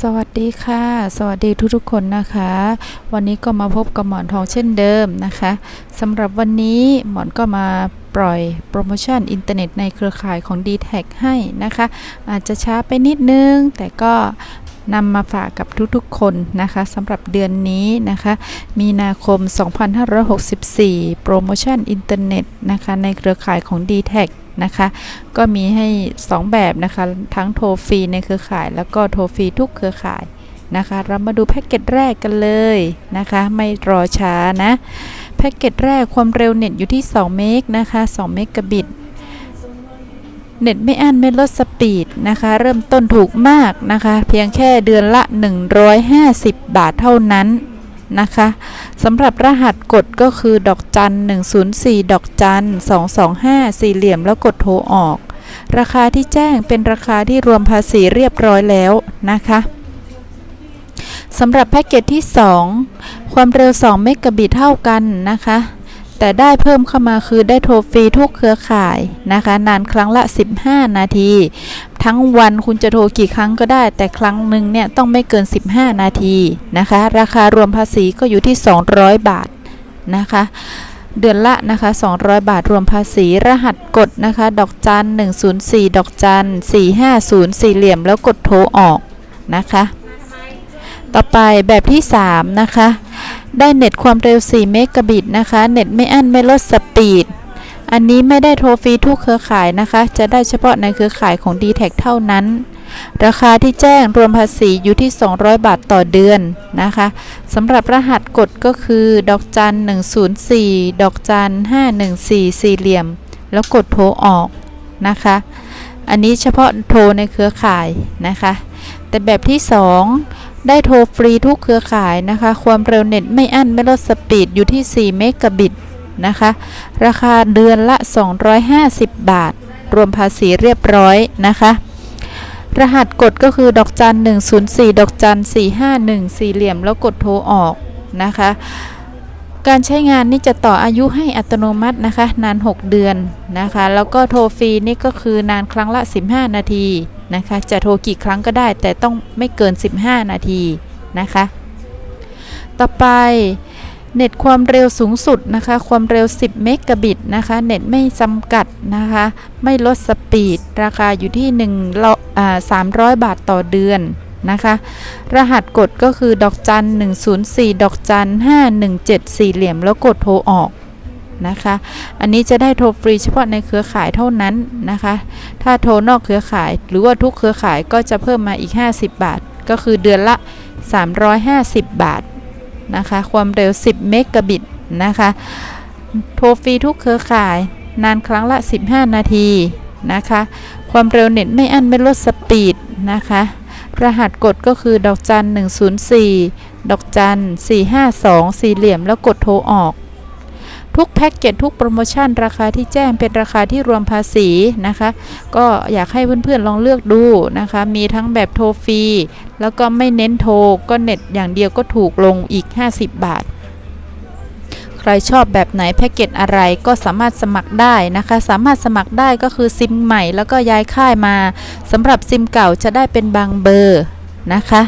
สวัสดีค่ะ สวัสดีทุกๆคนนะคะ วันนี้ก็มาพบกับหมอนทองเช่นเดิมนะคะสำหรับวันนี้หมอนก็มาปล่อยโปรโมชั่นอินเทอร์เน็ตในเครือข่ายของ d t แทให้นะคะ อาจจะช้าไปนิดนึง แต่ก็นำมาฝากกับทุกๆคนนะคะสำหรับเดือนนี้นะคะ มีนาคม 2564 โปรโมชั่นอินเทอร์เน็ตนะคะในเครือข่ายของ d t แท นะคะ ก็มีให้ 2 แบบนะคะ ทั้งโทรฟรีในเครือข่าย แล้วก็โทรฟรีทุกเครือข่ายนะคะ เรามาดูแพ็กเกจแรกกันเลยนะคะ ไม่รอช้านะ แพ็กเกจแรกความเร็วเน็ตอยู่ที่ 2 เมกนะคะ 2 เมกะบิตเน็ตไม่อั้นไม่ลดสปีดนะคะ เริ่มต้นถูกมากนะคะ เพียงแค่เดือนละ 150 บาทเท่านั้น นะคะสำหรับรหัสกดก็คือดอกจัน 104 ดอกจัน 225 สี่เหลี่ยมแล้วกดโทรออก ราคาที่แจ้งเป็นราคาที่รวมภาษีเรียบร้อยแล้วนะคะสำหรับแพ็กเกจที่ 2 ความเร็ว 2 เมกะบิตเท่ากันนะคะ แต่ได้เพิ่มเข้ามาคือได้โทรฟรีทุกเครือข่ายนะคะ นานครั้งละ 15 นาที ทั้งวันคุณจะโทรกี่ครั้งก็ได้ แต่ครั้งหนึ่งเนี่ยต้องไม่เกิน 15 นาทีนะคะ ราคารวมภาษีก็อยู่ที่ 200 บาทนะคะ เดือนละนะคะ 200 บาทรวมภาษีรหัสกดนะคะ ดอกจัน 104 ดอกจัน 450 สี่เหลี่ยมแล้วกดโทรออกนะคะ ต่อไปแบบที่ 3 นะคะ ได้เน็ตความเร็ว 4 เมกะบิตนะคะ เน็ตไม่อั้นไม่ลดสปีด อันนี้ไม่ได้โทรฟรีทุกเครือข่ายนะคะ จะได้เฉพาะในเครือข่ายของ d t แทเท่านั้น ราคาที่แจ้งรวมภาษีอยู่ที่ 200 บาทต่อเดือนนะคะสำหรับรหัสกดก็คือ ดอกจัน 104 ดอกจัน 514 สี่เหลี่ยม แล้วกดโทรออกนะคะ อันนี้เฉพาะโทรในเครือข่ายนะคะ แต่แบบที่ 2 ได้โทรฟรีทุกเครือข่ายนะคะ ความเร็วเน็ตไม่อั้นไม่ลดสปีดอยู่ที่ 4 เมกะบิต นะคะ ราคาเดือนละ 250 บาท รวมภาษีเรียบร้อยนะคะ รหัสกดก็คือดอกจัน 104 ดอกจัน 451 สี่เหลี่ยมแล้วกดโทรออกนะคะ การใช้งานนี่จะต่ออายุให้อัตโนมัตินะคะ นาน 6 เดือนนะคะ แล้วก็โทรฟรีนี่ก็คือนานครั้งละ 15 นาทีนะคะ จะโทรกี่ครั้งก็ได้ แต่ต้องไม่เกิน 15 นาทีนะคะ ต่อไป เน็ตความเร็วสูงสุดนะคะ ความเร็ว 10 เมกะบิตนะคะ เน็ตไม่จำกัดนะคะ ไม่ลดสปีด ราคาอยู่ที่1ละอ่า300 บาทต่อเดือนนะคะ รหัสกดก็คือ ดอกจัน 104 ดอกจัน 517 สี่เหลี่ยมแล้วกดโทรออกนะคะ อันนี้จะได้โทรฟรีเฉพาะในเครือข่ายเท่านั้นนะคะ ถ้าโทรนอกเครือข่าย หรือว่าทุกเครือข่ายก็จะเพิ่มมาอีก 50 บาท ก็คือเดือนละ 350 บาท นะคะ ความเร็ว 10 เมกะบิตนะคะ โทรฟรีทุกเครือข่าย นานครั้งละ 15 นาทีนะคะ ความเร็วเน็ตไม่อั้นไม่ลดสปีดนะคะ รหัสกดก็คือดอกจัน 104 ดอกจัน 452 สี่เหลี่ยมแล้วกดโทรออก ทุกแพ็กเกจทุกโปรโมชั่นราคาที่แจ้งเป็นราคาที่รวมภาษีนะคะ ก็อยากให้เพื่อนๆลองเลือกดูนะคะ มีทั้งแบบโทรฟรีแล้วก็ไม่เน้นโทรก็เน็ตอย่างเดียวก็ถูกลงอีก 50 บาท ใครชอบแบบไหนแพ็กเกจอะไรก็สามารถสมัครได้นะคะ สามารถสมัครได้ก็คือซิมใหม่แล้วก็ย้ายค่ายมาสำหรับซิมเก่าจะได้เป็นบางเบอร์นะคะ